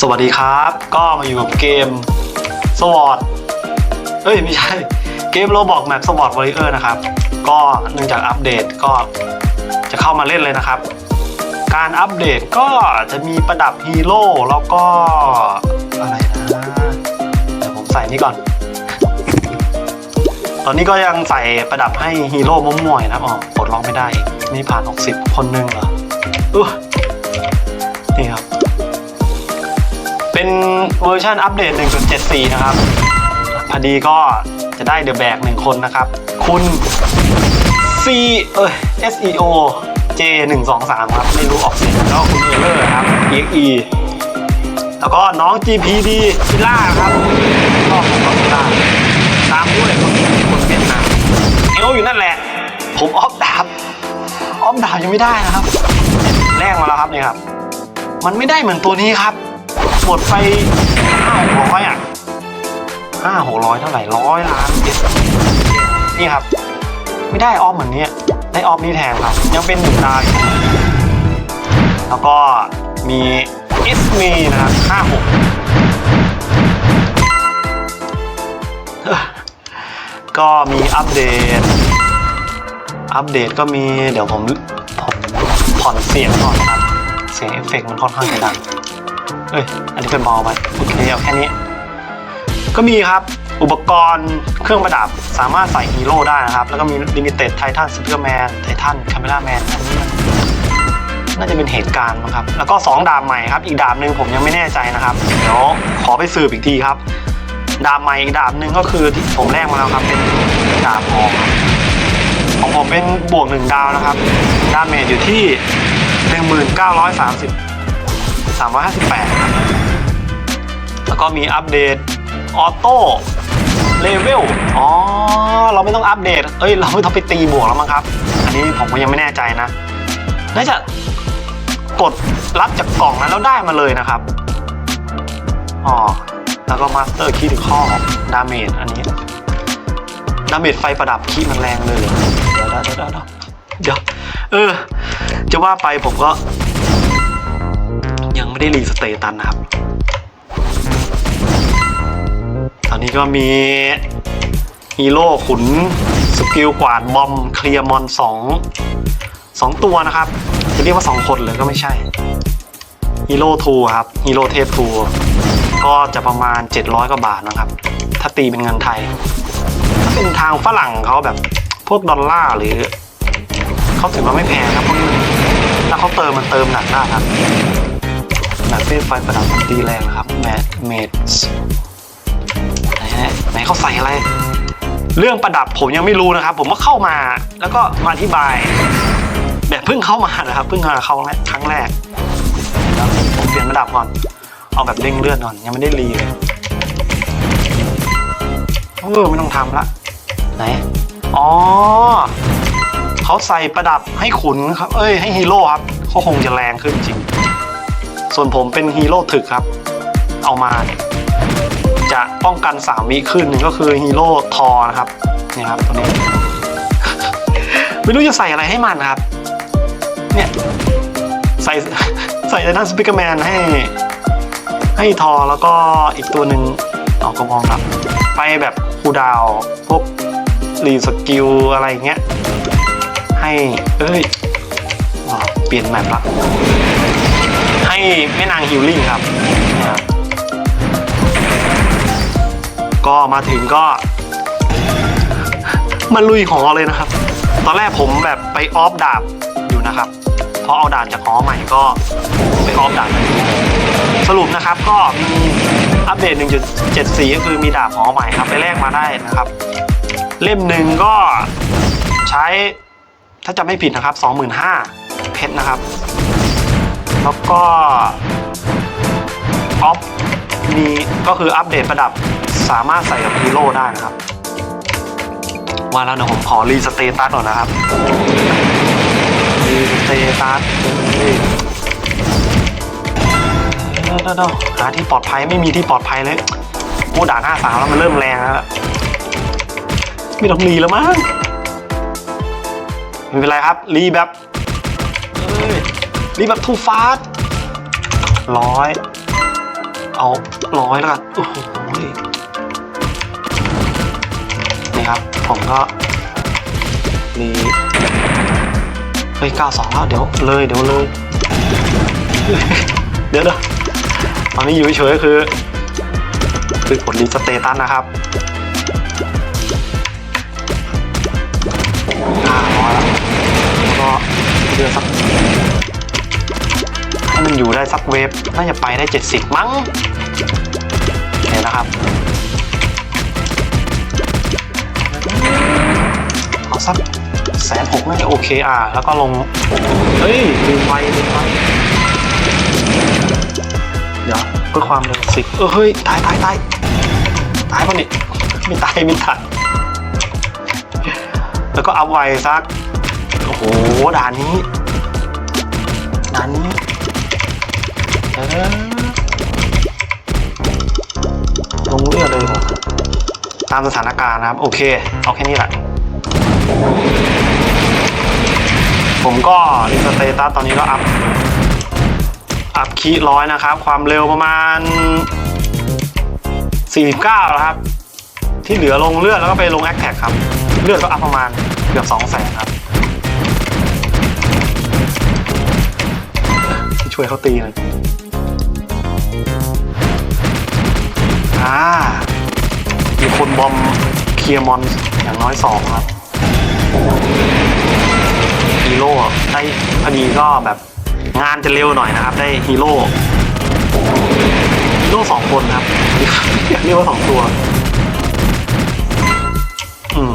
สวัสดีครับ ก็มาอยู่กับเกมสวอตเอ้ยไม่ใช่ เกมโรบอกแมปสวอตวอริเออร์นะครับ ก็เนื่องจากอัปเดตก็จะเข้ามาเล่นเลยนะครับ การอัปเดตก็จะมีประดับฮีโร่แล้วก็อะไรนะเดี๋ยวผมใส่นี่ก่อน ตอนนี้ก็ยังใส่ประดับให้ฮีโร่มั่วๆอยู่นะครับอ๋อปลดล็อกไม่ได้อีกนี่ผ่าน 60 คนหนึงเหรอ เป็นเวอร์ชันอัปเดต 1.74 นะครับ พอดีก็จะได้เดอะแบกหนึ่งคนนะครับ คุณ C เอ้ย SEO J 1 2 3ครับ ไม่รู้ออกเสียงแล้วคุณเอเลอร์ครับ EXE แล้วก็น้อง GPD พิล่าครับก็ของน้องพิล่าตามด้วยคนคนเวียดนามเอลอยู่นั่นแหละ ผมออฟดาบออฟดาบยังไม่ได้นะครับ แรกมาแล้วครับนี่ครับ มันไม่ได้เหมือนตัวนี้ครับ หมดไปห้าหกร้อยอะห้าหกร้อยเท่าไหร่ร้อยล้านเจ็ดนี่ครับ ไม่ได้ออฟเหมือนเนี้ยได้ออฟนี้แทนครับ ยังเป็นหนึ่งดาอยู่แล้วก็มีอิสมีนะครับห้าหกก็มีอัปเดต อัปเดตก็มีเดี๋ยวผมผมผ่อนเสียงหน่อนะครับ เสียงเอฟเฟกต์มันค่อนข้างจะดัง เอ้ย อันนี้เป็นเบาไปโอเคเอาแค่นี้ ก็มีครับ อุปกรณ์เครื่องประดับสามารถใส่ฮีโร่ได้นะครับ แล้วก็มีลิมิเต็ดไททันสปิเกอร์แมนไททันคาเมล่าแมนอันนี้มันน่าจะเป็นเหตุการณ์มั้งครับ แล้วก็ 2 ดาบใหม่ครับ อีกดาบหนึ่งผมยังไม่แน่ใจนะครับ เดี๋ยวขอไปสืบอีกทีครับ ดาบใหม่อีกดาบหนึ่งก็คือที่ผมแลกมาแล้วครับ เป็นดาบทองของผมเป็นบวกหนึ่งดาวนะครับ ดาเมจอยู่ที่ 1930 358ครับแล้วก็มีอัปเดตออโต้เลเวล อ๋อ เราไม่ต้องอัปเดต เอ้ย เราไม่ต้องไปตีบวกแล้วมั้งครับ อันนี้ผมก็ยังไม่แน่ใจนะ น่าจะกดรับจากกล่องนั้นแล้วได้มาเลยนะครับ อ๋อ แล้วก็มาสเตอร์คีย์ข้อดาเมจอันนี้ ดาเมจไฟประดับคีย์มันแรงเลยเดี๋ยวเดี๋ยวเดี๋ยวเดี๋ยวเออ จะว่าไปผมก็ ไม่ได้รีสเตตันนะครับ ตอนนี้ก็มีฮีโร่ขุนสกิลกวาดบอมเคลียร์มอนสองสองตัวนะครับ จะเรียกว่าสองคนเลยก็ไม่ใช่ฮีโร่ทูครับฮีโร่เทพทูก็จะประมาณ 700 กว่าบาทนะครับ ถ้าตีเป็นเงินไทย ถ้าเป็นทางฝรั่งเขาแบบพวกดอลลาร์หรือ เขาถือว่าไม่แพงครับพวกนี้แล้วเขาเติมมันเติมหนักได้ครับ แบบเป็นไฟประดับมันตีแรงนะครับแมทเมดไหนฮะไหนเขาใส่อะไร เรื่องประดับผมยังไม่รู้นะครับ ผมก็เข้ามาแล้วก็มาอธิบาย แบบเพิ่งเข้ามานะครับเพิ่งมาเข้าครั้งแรกแล้วผมเปลี่ยนประดับก่อนเอาแบบเร่งเลื่อนก่อนยังไม่ได้รีเลยเออไม่ต้องทำละไหนอ๋อเขาใส่ประดับให้ขุนครับ เอ้ยให้ฮีโร่ครับเขาคงจะแรงขึ้นจริง ส่วนผมเป็นฮีโร่ถึกครับ เอามาเนี่ยจะป้องกัน3วิขึ้นหนึ่งก็คือฮีโร่ทอนะครับนี่ครับตัวนี้ไม่รู้จะใส่อะไรให้มันครับ เนี่ยใส่ใส่ไททันสปิกแมนให้ ให้ทอแล้วก็อีกตัวหนึ่งออกกระมองครับ ไปแบบคูดาวพวกรีสกิลอะไรเงี้ยให้ เอ้ยเปลี่ยนแมปละ ให้แม่นางฮิลลิ่งครับ ก็มาถึงก็มาลุยหองเลยนะครับ ตอนแรกผมแบบไปออฟดาบอยู่นะครับพอเอาดาบจากหอใหม่ก็ไปออฟดาบสรุปนะครับก็มีอัปเดต 1.74 ก็คือมีดาบหอใหม่ครับ ไปแลกมาได้นะครับ เล่มหนึ่งก็ใช้ถ้าจำไม่ผิดนะครับ 25,000เพชรนะครับ แล้วก็ออฟมีก็คืออัปเดตประดับสามารถใส่กับฮีโร่ได้นะครับ ว่าแล้วนะผมขอรีสเตตัสก่อนนะครับรีสเตตัสเฮ้ยเดี๋ยวเดี๋ยวเดี๋ยวหาที่ปลอดภัยไม่มีที่ปลอดภัยเลยโอ้ด่าหน้าสามแล้วมันเริ่มแรงแล้วไม่ต้องรีแล้วมั้งไม่เป็นไรครับรีแบบ รีแบบทูฟาสร้อย เอาร้อยแล้วกัน โอ้โห นี่ครับ ผมก็มีเฮ้ยเก้าสองแล้ว เดี๋ยวเลย เดี๋ยวเลย เดี๋ยวเดี๋ยวตอนนี้อยู่เฉยคือ คือกดรีสเตตัสนะครับห้าร้อยแล้วแล้วก็เดือนสัก ให้มันอยู่ได้สักเวฟน่าจะไปได้เจ็ดสิบมั้งเห็นนะครับเอาสักแสนหกน่าจะโอเคอะแล้วก็ลง เฮ้ยลืมไปลืมไปเดี๋ยวเพื่อความเร็วสิเออเฮ้ย ตายตายตายตายปะนี่ไม่ตายไม่ตายแล้วก็อัพไวสัก โอ้โหด่านนี้ด่านนี้ ลงเรือเลยเหรอตามสถานการณ์นะครับ โอเค เอาแค่นี้แหละ ผมก็รีสเตตัสตอนนี้ก็อัพ อัพคีร้อยนะครับ ความเร็วประมาณ 49แล้วครับ ที่เหลือลงเลือดแล้วก็ไปลงแอคแท็กครับ เลือดก็อัพประมาณเกือบ2แสนครับ ช่วยเขาตีหน่อย อ่ามีคนบอมเคลียร์มอนอย่างน้อยสองครับฮีโร่ได้พอดีก็แบบงานจะเร็วหน่อยนะครับ ได้ฮีโร่ฮีโร่สองคนครับเรียกว่าสองตัว อืม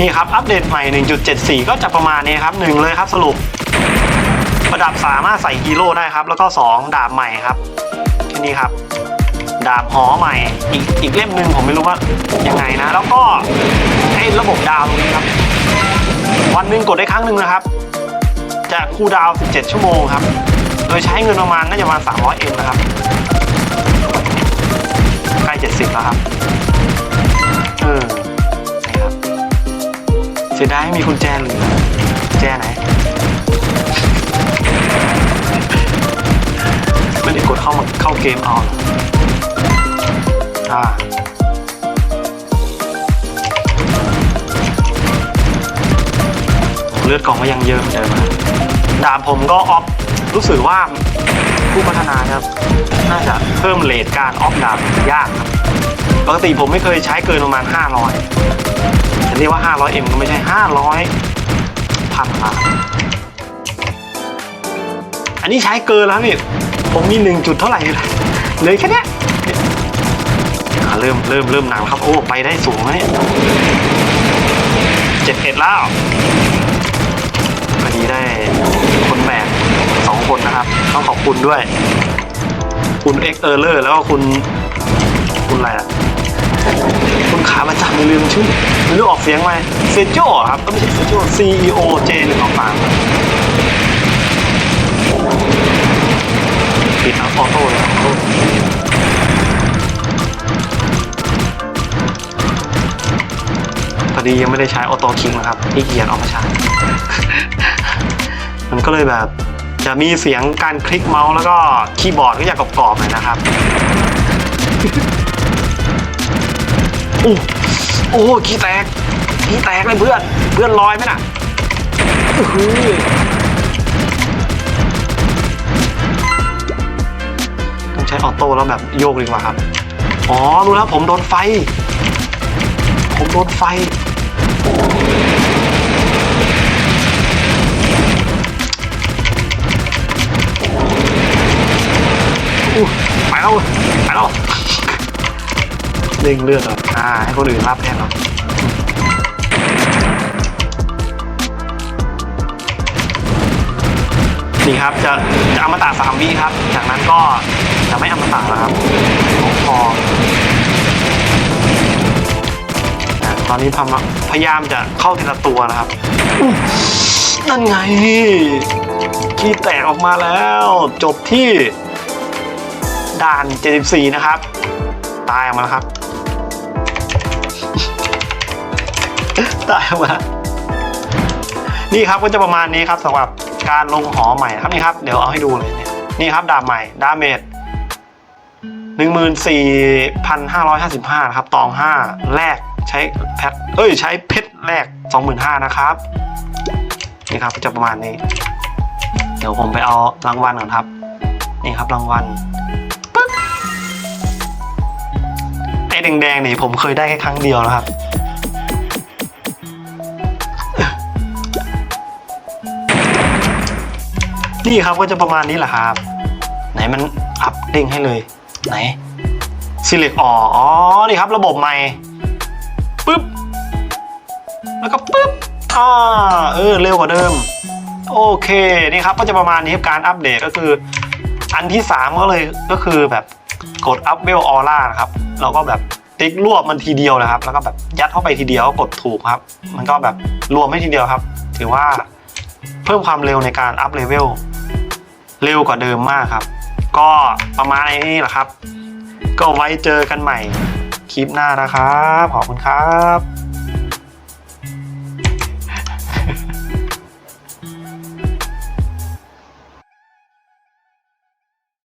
นี่ครับ อัปเดตใหม่ 1.74 ก็จะประมาณนี้ครับหนึ่งเลยครับสรุป ประดับสามารถใส่ฮีโร่ได้ครับ แล้วก็ 2 ดาบใหม่ครับแค่นี้ครับ ดาบหอใหม่อีกอีกเล่มหนึ่งผมไม่รู้ว่ายังไงนะ แล้วก็ไอ้ระบบดาวตรงนี้ครับ วันหนึ่งกดได้ครั้งหนึ่งนะครับ จะคูลดาว 17 ชั่วโมงครับ โดยใช้เงินประมาณน่าจะประมาณ300เอ็มนะครับใกล้70แล้วครับเออครับเสียดายไม่มีกุญแจเหลือกุญแจไหน กดเข้ามาเข้าเกมเอาอ่าเลือดกล่องก็ยังเยอะเหมือนเดิมดาบผมก็ออฟรู้สึกว่าผู้พัฒนาครับ น่าจะเพิ่มเลทการออฟดาบยากครับปกติผมไม่เคยใช้เกินประมาณ 500จะเรียกว่า 500M ก็ไม่ใช่ 500พันล้านอันนี้ใช้เกินแล้วนี่ ผมมีหนึ่งจุดเท่าไหร่เลยแค่เนี้ยเริ่มเริ่มเริ่มหนักครับ โอ้ ไปได้สูงนะเนี่ยเจ็ดเอ็ดแล้วพอดีได้คนแบกสองคนนะครับ ต้องขอบคุณด้วย คุณเอ็กเออร์เลอร์แล้วก็คุณ คุณอะไรอะคุณขาประจำอย่ลืมชื่อไม่รู้ออกเสียงไหมเซโจครับ ก็ไม่ใช่เซโจ CEO J หนึ่งสองสาม ปิดทั้งออโต้เลยออโต้พอดียังไม่ได้ใช้ออโต้คิงนะครับที่เกียนเอามาใช้ มันก็เลยแบบ จะมีเสียงการคลิกเมาส์แล้วก็คีย์บอร์ดก็อยากกรอบๆหน่อยนะครับโอ้โอ้ขี้แตกขี้แตกเลยเพื่อน เพื่อนลอยไหมน่ะ ออโต้แล้วแบบโยกดีกว่าครับ อ๋อรู้แล้วผมโดนไฟ ผมโดนไฟ อู้ไปแล้วไปแล้วเร่งเลือดหน่อยอ่าให้คนอื่นรับแทนเรา นี่ครับจะจะอมตะสามวิครับ จากนั้นก็จะไม่อมตะแล้วครับพอตอนนี้พยายามพยายามจะเข้าทีละตัวนะครับนั่นไงขี้แตกออกมาแล้ว จบที่ ด่าน 74 นะครับ ตายออกมาแล้วครับ ตายออกมา นี่ครับก็จะประมาณนี้ครับสำหรับ การลงหอใหม่ครับนี่ครับเดี๋ยวเอาให้ดูเลยเนี่ยนี่ครับดาบใหม่ดาเมจหนึ่งหมื่นสี่พันห้าร้อยห้าสิบห้าครับตองห้าแลกใช้แพทเอ้ยใช้เพชรแลกสองหมื่นห้านะครับนี่ครับจะประมาณนี้ เดี๋ยวผมไปเอารางวัลก่อนครับ นี่ครับรางวัลปึ๊บไอ้แดงๆนี่ผมเคยได้แค่ครั้งเดียวนะครับ นี่ครับก็จะประมาณนี้แหละครับ ไหนมันอัพเด้งให้เลย ไหนซิลิกอ๋ออ๋อนี่ครับ ระบบใหม่ปึ๊บแล้วก็ปึ๊บอ่าเออเร็วกว่าเดิม โอเคนี่ครับก็จะประมาณนี้ครับการอัปเดตก็คือ อันที่ 3 ก็เลยก็คือแบบกดอัพเวลออร่านะครับเราก็แบบติ๊กรวบมันทีเดียวนะครับ แล้วก็แบบยัดเข้าไปทีเดียวกดถูกครับ มันก็แบบรวมไม่ทีเดียวครับ ถือว่าเพิ่มความเร็วในการอัพเลเวล เร็วกว่าเดิมมากครับ ก็ประมาณนี้แหละครับ ก็ไว้เจอกันใหม่คลิปหน้านะครับ ขอบคุณครับ